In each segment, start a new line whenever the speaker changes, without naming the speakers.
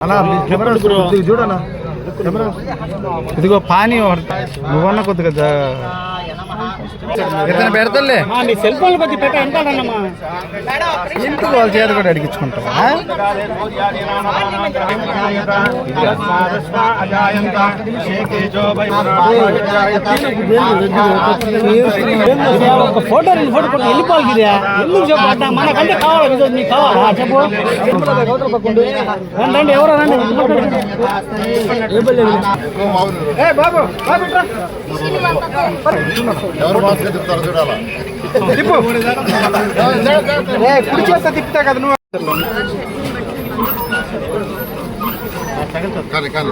అలా కెమెరా చూడనా కెమెరా ఇదిగో పానీ. నువ్వన్నా కొద్దిగా ఇతను పెడతలే
మీ సెల్ ఫోన్ కొద్ది పెట్ట ఎంటాడన్నమ్మా
ఇంటికి వాళ్ళ చేత కూడా అడిగించుకుంటావా?
ఒక ఫోటో రెండు ఫోటో కొట్టి వెళ్ళిపోవాలి ఎందుకు చెప్పు అట్లా మనకంటే కావాలి నీకు కావాలా? చెప్పు. రండి, రండి ఎవరో రండి. ఏ బాబు బాబు ఇట్రా.
కుడి చేత తిప్పుతా కదా నువ్వు
కానీ కానీ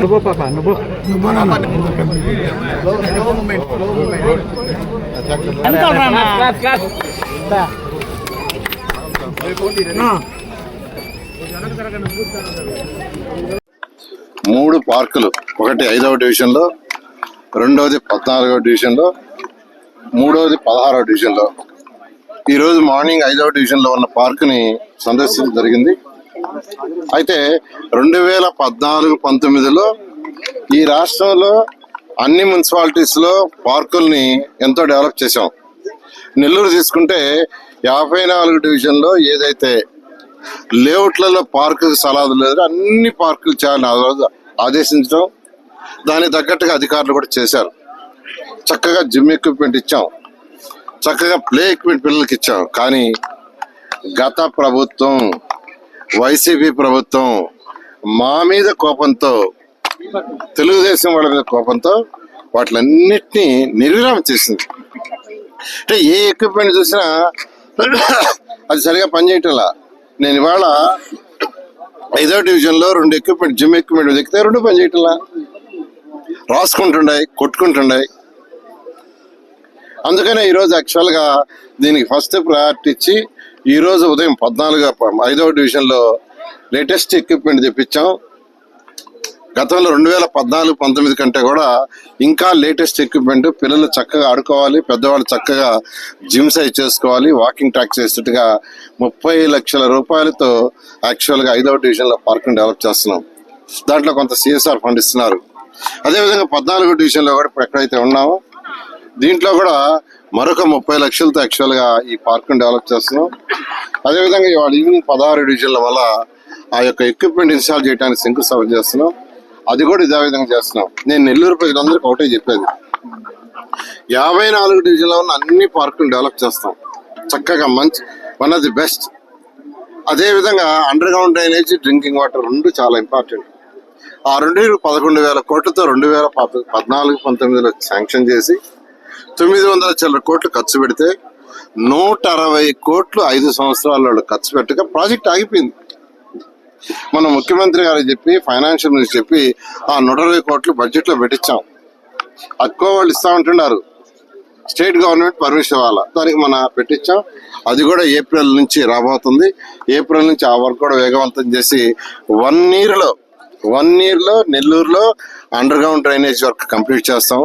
నువ్వు పాప నువ్వు
నువ్వు
మూడు పార్కులు ఒకటి ఐదవ డివిజన్లో రెండవది పద్నాలుగవ డివిజన్లో మూడవది పదహారవ డివిజన్లో. ఈరోజు మార్నింగ్ ఐదవ డివిజన్లో ఉన్న పార్కుని సందర్శించడం జరిగింది. అయితే రెండు వేల పద్నాలుగు పంతొమ్మిదిలో ఈ రాష్ట్రంలో అన్ని మున్సిపాలిటీస్లో పార్కుల్ని ఎంతో డెవలప్ చేశాం. నెల్లూరు తీసుకుంటే యాభై నాలుగు డివిజన్లో ఏదైతే లేఅవుట్లలో పార్కు సలాదు లేదు అన్ని పార్కులు చేయాలని ఆదేశించడం దానికి తగ్గట్టుగా అధికారులు కూడా చేశారు. చక్కగా జిమ్ ఎక్విప్మెంట్ ఇచ్చాం. చక్కగా ప్లే ఎక్విప్మెంట్ పిల్లలకి ఇచ్చాం. కానీ గత ప్రభుత్వం వైసీపీ ప్రభుత్వం మా మీద కోపంతో తెలుగుదేశం వాళ్ళ మీద కోపంతో వాటిలన్నిటినీ నిర్విరామం చేసింది. అంటే ఏ ఎక్విప్మెంట్ చూసినా అది సరిగా పనిచేయటంలా. నేను ఇవాళ ఐదో డివిజన్లో రెండు ఎక్విప్మెంట్ జిమ్ ఎక్విప్మెంట్ వెతికితే రెండు పనిచేయటంలా. రాసుకుంటుండాయి కొట్టుకుంటుండాయి. అందుకనే ఈరోజు యాక్చువల్గా దీనికి ఫస్ట్ ప్రయారిటీ ఇచ్చి ఈరోజు ఉదయం పద్నాలుగు ఐదవ డివిజన్లో లేటెస్ట్ ఎక్విప్మెంట్ తెప్పించాం. గతంలో రెండు వేల పద్నాలుగు పంతొమ్మిది కంటే కూడా ఇంకా లేటెస్ట్ ఎక్విప్మెంట్ పిల్లలు చక్కగా ఆడుకోవాలి పెద్దవాళ్ళు చక్కగా జిమ్ సైజ్ చేసుకోవాలి వాకింగ్ ట్రాక్ చేసేట్టుగా ముప్పై లక్షల రూపాయలతో యాక్చువల్గా ఐదవ డివిజన్లో పార్కును డెవలప్ చేస్తున్నాం. దాంట్లో కొంత సిఎస్ఆర్ ఫండ్ ఇస్తున్నారు. అదేవిధంగా పద్నాలుగో డివిజన్లో కూడా ఇప్పుడు ఎక్కడైతే ఉన్నామో దీంట్లో కూడా మరొక ముప్పై లక్షలతో యాక్చువల్గా ఈ పార్కును డెవలప్ చేస్తున్నాం. అదేవిధంగా ఇవాళ ఈవినింగ్ పదహారు డివిజన్ల వల్ల ఆ యొక్క ఎక్విప్మెంట్ ఇన్స్టాల్ చేయడానికి శంకుస్థాపన చేస్తున్నాం. అది కూడా ఇదే విధంగా చేస్తున్నాం. నేను నెల్లూరు ప్రజలందరికీ ఒకటే చెప్పేది. యాభై నాలుగు డివిజన్లో ఉన్న అన్ని పార్కులు డెవలప్ చేస్తాం. చక్కగా మంచి వన్ ఆఫ్ ది బెస్ట్. అదేవిధంగా under ground drainage drinking water రెండు చాలా ఇంపార్టెంట్. ఆ రెండు పదకొండు వేల కోట్లతో రెండు వేల పద్నాలుగు పంతొమ్మిదిలో శాంక్షన్ చేసి తొమ్మిది వందల చిల్లర కోట్లు ఖర్చు పెడితే నూట అరవై కోట్లు ఐదు సంవత్సరాల ఖర్చు పెట్టగా ప్రాజెక్ట్ ఆగిపోయింది. మన ముఖ్యమంత్రి గారు చెప్పి ఫైనాన్షియల్ మినిస్టర్ చెప్పి ఆ నూట అరవై కోట్లు బడ్జెట్లో పెట్టించాం. తక్కువ వాళ్ళు ఇస్తామంటున్నారు స్టేట్ గవర్నమెంట్ పర్మిషన్ ఇవ్వాలి? దానికి మన పెట్టించాం. అది కూడా ఏప్రిల్ నుంచి రాబోతుంది. ఏప్రిల్ నుంచి ఆ వర్క్ కూడా వేగవంతం చేసి వన్ ఇయర్లో వన్ ఇయర్లో నెల్లూరులో under ground drainage work complete చేస్తాం.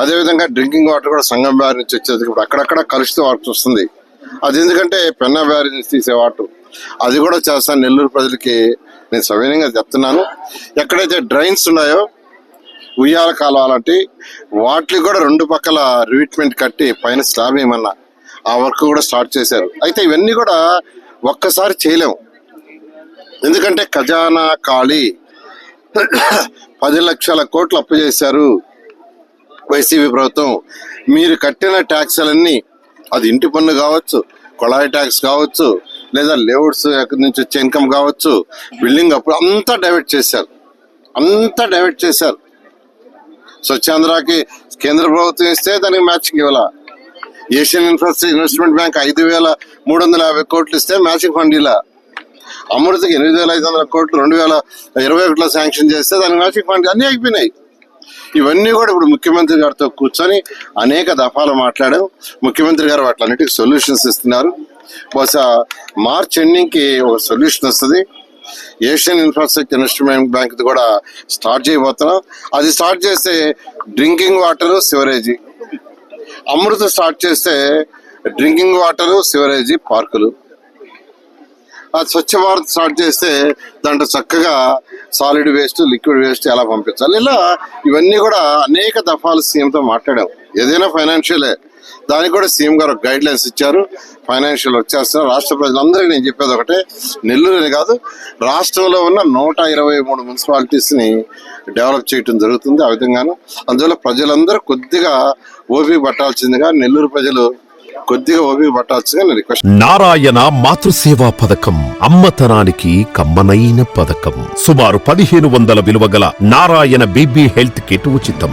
అదేవిధంగా డ్రింకింగ్ వాటర్ కూడా సంగం బ్యారేజ్ నుంచి వచ్చేది ఇప్పుడు అక్కడక్కడ కలుషిత వాటర్ వస్తుంది. అది ఎందుకంటే పెన్నా బ్యారేజ్ నుంచి తీసే వాటర్. అది కూడా చేస్తాను నెల్లూరు ప్రజలకి. నేను సవినయంగా చెప్తున్నాను. ఎక్కడైతే డ్రైన్స్ ఉన్నాయో ఉయ్యాల కాలువలాంటి వాటికి కూడా రెండు పక్కల రివిట్మెంట్ కట్టి పైన స్లాబ్ ఏమన్నా ఆ వర్క్ కూడా స్టార్ట్ చేశారు. అయితే ఇవన్నీ కూడా ఒక్కసారి చేయలేము. ఎందుకంటే ఖజానా ఖాళీ. పది లక్షల కోట్లు అప్పు చేశారు వైసీపీ ప్రభుత్వం. మీరు కట్టిన ట్యాక్స్లన్నీ అది ఇంటి పన్ను కావచ్చు కొళాయి ట్యాక్స్ కావచ్చు లేదా లేఅవుట్స్ నుంచి వచ్చే ఇన్కమ్ కావచ్చు బిల్డింగ్ అప్పుడు అంతా డైవర్ట్ చేశారు. అంతా డైవర్ట్ చేశారు. స్వచ్ఛాంధ్రకి కేంద్ర ప్రభుత్వం ఇస్తే దానికి మ్యాచింగ్ ఇవ్వాల. ఏషియన్ ఇన్ఫ్రాస్ట్రక్చర్ ఇన్వెస్ట్మెంట్ బ్యాంక్ ఐదు వేల మూడు వందల యాభై కోట్లు ఇస్తే మ్యాచింగ్ ఫండ్ ఇలా. అమృతకి ఎనిమిది వేల ఐదు వందల కోట్లు రెండు వేల ఇరవై ఒకటిలో శాంక్షన్ చేస్తే దానికి మ్యాచింగ్ ఫండ్ అన్నీ అయిపోయినాయి. ఇవన్నీ కూడా ఇప్పుడు ముఖ్యమంత్రి గారితో కూర్చొని అనేక దఫాలు మాట్లాడాం ముఖ్యమంత్రి గారు వాటిలన్నిటికీ సొల్యూషన్స్ ఇస్తున్నారు. బహుశా మార్చ్ ఎండింగ్కి ఒక సొల్యూషన్ వస్తుంది. ఏషియన్ ఇన్ఫ్రాస్ట్రక్చర్ ఇన్వెస్ట్మెంట్ బ్యాంక్ కూడా స్టార్ట్ చేయబోతున్నాం. అది స్టార్ట్ చేస్తే drinking water sewerage. Amrut start చేస్తే డ్రింకింగ్ వాటర్ సివరేజీ పార్కులు. ఆ స్వచ్ఛ భారత్ స్టార్ట్ చేస్తే దాంట్లో చక్కగా సాలిడ్ వేస్ట్ లిక్విడ్ వేస్ట్ ఎలా పంపించాలి? ఇలా ఇవన్నీ కూడా అనేక దఫాలు సీఎంతో మాట్లాడాం. ఏదైనా ఫైనాన్షియలే. దానికి కూడా సీఎం గారు గైడ్ లైన్స్ ఇచ్చారు. ఫైనాన్షియల్ వచ్చేస్తున్నారు. రాష్ట్ర ప్రజలందరికీ నేను చెప్పేది ఒకటే నెల్లూరుని కాదు రాష్ట్రంలో ఉన్న నూట ఇరవై మూడు మున్సిపాలిటీస్ని డెవలప్ చేయటం జరుగుతుంది ఆ విధంగాను. అందువల్ల ప్రజలందరూ కొద్దిగా ఓపిక పట్టాల్సిందిగా నెల్లూరు ప్రజలు కొద్దిగా ఓపిక పట్టాల్సిందిగా నేను రిక్వెస్ట్
నారాయణ మాతృసేవా పథకం అమ్మతనానికి కమ్మనైన పథకం. సుమారు పదిహేను వందల విలువ గల నారాయణ బీబీ హెల్త్ కిట్ ఉచితం.